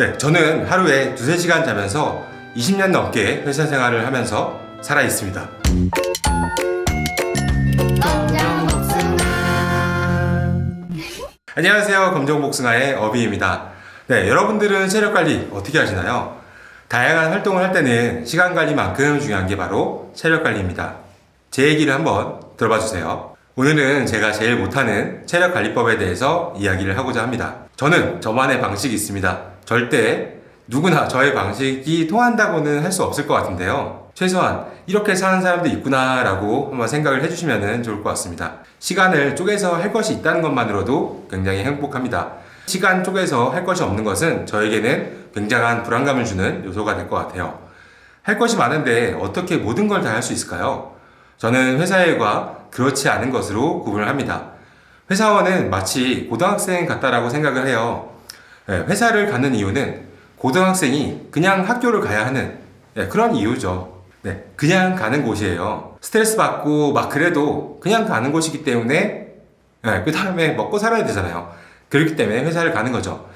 네, 저는 하루에 두세 시간 자면서 20년 넘게 회사 생활을 하면서 살아 있습니다. 안녕하세요. 검정복숭아의 어비입니다. 네, 여러분들은 체력 관리 어떻게 하시나요? 다양한 활동을 할 때는 시간 관리만큼 중요한 게 바로 체력 관리입니다. 제 얘기를 한번 들어봐 주세요. 오늘은 제가 제일 못하는 체력 관리법에 대해서 이야기를 하고자 합니다. 저는 저만의 방식이 있습니다. 절대 누구나 저의 방식이 통한다고는 할 수 없을 것 같은데요. 최소한 이렇게 사는 사람도 있구나라고 한번 생각을 해주시면 좋을 것 같습니다. 시간을 쪼개서 할 것이 있다는 것만으로도 굉장히 행복합니다. 시간 쪼개서 할 것이 없는 것은 저에게는 굉장한 불안감을 주는 요소가 될 것 같아요. 할 것이 많은데 어떻게 모든 걸 다 할 수 있을까요? 저는 회사 일과 그렇지 않은 것으로 구분을 합니다. 회사원은 마치 고등학생 같다라고 생각을 해요. 네, 회사를 가는 이유는 고등학생이 그냥 학교를 가야 하는 네, 그런 이유죠. 네, 그냥 가는 곳이에요. 스트레스 받고 막 그래도 그냥 가는 곳이기 때문에 그 다음에 먹고 살아야 되잖아요. 그렇기 때문에 회사를 가는 거죠.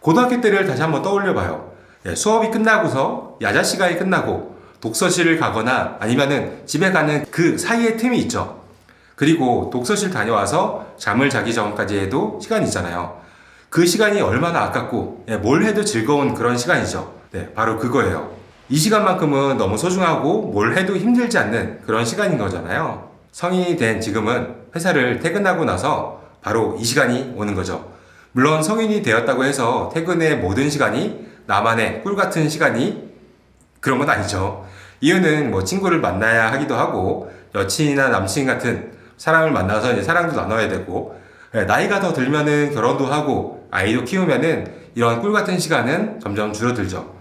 고등학교 때를 다시 한번 떠올려 봐요. 예, 수업이 끝나고서 야자 시간이 끝나고 독서실을 가거나 아니면은 집에 가는 그 사이에 틈이 있죠. 그리고 독서실 다녀와서 잠을 자기 전까지 해도 시간이 있잖아요. 그 시간이 얼마나 아깝고 예, 뭘 해도 즐거운 그런 시간이죠. 네, 바로 그거예요. 이 시간만큼은 너무 소중하고 뭘 해도 힘들지 않는 그런 시간인 거잖아요. 성인이 된 지금은 회사를 퇴근하고 나서 바로 이 시간이 오는 거죠. 물론 성인이 되었다고 해서 퇴근의 모든 시간이 나만의 꿀 같은 시간이 그런 건 아니죠. 이유는 뭐 친구를 만나야 하기도 하고 여친이나 남친 같은 사람을 만나서 이제 사랑도 나눠야 되고 예, 나이가 더 들면은 결혼도 하고 아이도 키우면은 이런 꿀 같은 시간은 점점 줄어들죠.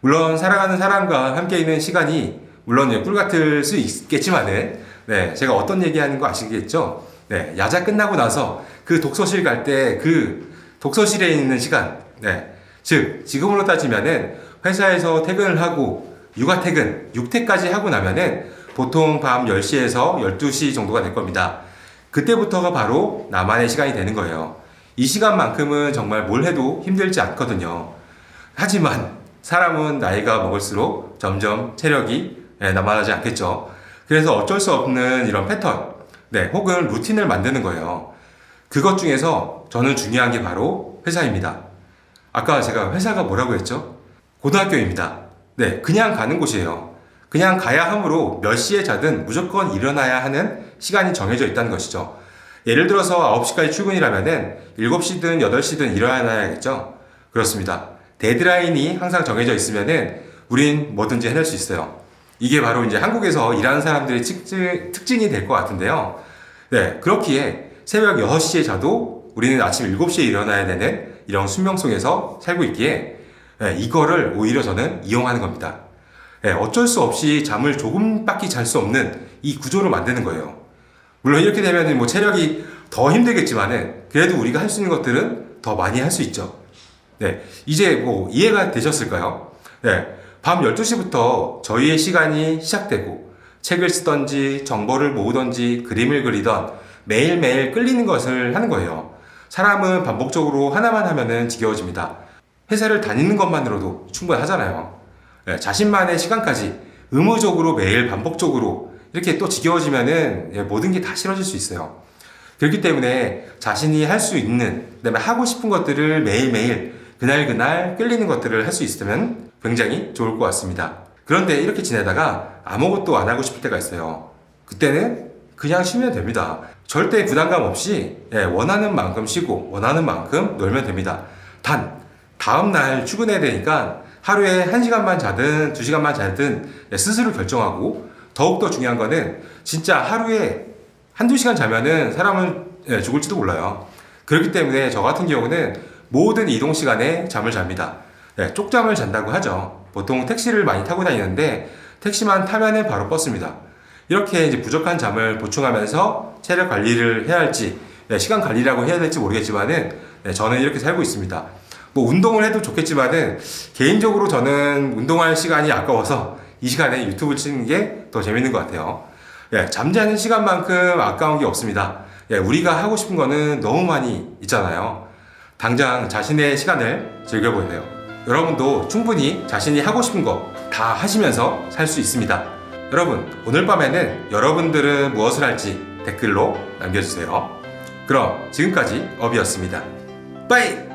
물론 사랑하는 사람과 함께 있는 시간이 물론 꿀 같을 수 있겠지만은 네 제가 어떤 얘기하는 거 아시겠죠? 네 야자 끝나고 나서 그 독서실 갈 때 그 독서실에 있는 시간 네즉 지금으로 따지면은 회사에서 퇴근을 하고 육아 퇴근 6퇴까지 하고 나면은 보통 밤 10시에서 12시 정도가 될 겁니다. 그때부터가 바로 나만의 시간이 되는 거예요. 이 시간만큼은 정말 뭘 해도 힘들지 않거든요. 하지만 사람은 나이가 먹을수록 점점 체력이 예, 남아나지 않겠죠. 그래서 어쩔 수 없는 이런 패턴, 네, 혹은 루틴을 만드는 거예요. 그것 중에서 저는 중요한 게 바로 회사입니다. 아까 제가 회사가 뭐라고 했죠? 고등학교입니다. 네, 그냥 가는 곳이에요. 그냥 가야 하므로 몇 시에 자든 무조건 일어나야 하는 시간이 정해져 있다는 것이죠. 예를 들어서 9시까지 출근이라면은 7시든 8시든 일어나야겠죠? 그렇습니다. 데드라인이 항상 정해져 있으면은 우린 뭐든지 해낼 수 있어요. 이게 바로 이제 한국에서 일하는 사람들의 특징, 특징이 될 것 같은데요. 네, 그렇기에 새벽 6시에 자도 우리는 아침 7시에 일어나야 되는 이런 숙명 속에서 살고 있기에 네, 이거를 오히려 저는 이용하는 겁니다. 네, 어쩔 수 없이 잠을 조금밖에 잘 수 없는 이 구조를 만드는 거예요. 물론 이렇게 되면 뭐 체력이 더 힘들겠지만은 그래도 우리가 할 수 있는 것들은 더 많이 할 수 있죠. 네, 이제 뭐 이해가 되셨을까요? 네, 밤 12시부터 저희의 시간이 시작되고 책을 쓰던지 정보를 모으던지 그림을 그리던 매일매일 끌리는 것을 하는 거예요. 사람은 반복적으로 하나만 하면은 지겨워집니다. 회사를 다니는 것만으로도 충분하잖아요. 네, 자신만의 시간까지 의무적으로 매일 반복적으로 이렇게 또 지겨워지면은 예, 모든 게 다 싫어질 수 있어요. 그렇기 때문에 자신이 할 수 있는, 그 다음에 하고 싶은 것들을 매일매일 그날그날 끌리는 것들을 할 수 있으면 굉장히 좋을 것 같습니다. 그런데 이렇게 지내다가 아무것도 안 하고 싶을 때가 있어요. 그때는 그냥 쉬면 됩니다. 절대 부담감 없이 예, 원하는 만큼 쉬고 원하는 만큼 놀면 됩니다. 단 다음날 출근해야 되니까 하루에 1시간만 자든 2시간만 자든 예, 스스로 결정하고 더욱더 중요한 거는 진짜 하루에 한두 시간 자면은 사람은 예, 죽을지도 몰라요. 그렇기 때문에 저 같은 경우는 모든 이동 시간에 잠을 잡니다. 예, 쪽잠을 잔다고 하죠. 보통 택시를 많이 타고 다니는데 택시만 타면은 바로 뻗습니다. 이렇게 이제 부족한 잠을 보충하면서 체력 관리를 해야 할지 예, 시간 관리라고 해야 될지 모르겠지만은 예, 저는 이렇게 살고 있습니다. 뭐 운동을 해도 좋겠지만은 개인적으로 저는 운동할 시간이 아까워서 이 시간에 유튜브 치는 게 더 재밌는 것 같아요. 예, 잠자는 시간만큼 아까운 게 없습니다. 예, 우리가 하고 싶은 거는 너무 많이 있잖아요. 당장 자신의 시간을 즐겨보세요. 여러분도 충분히 자신이 하고 싶은 거 다 하시면서 살 수 있습니다. 여러분, 오늘 밤에는 여러분들은 무엇을 할지 댓글로 남겨주세요. 그럼 지금까지 업이었습니다. 빠이!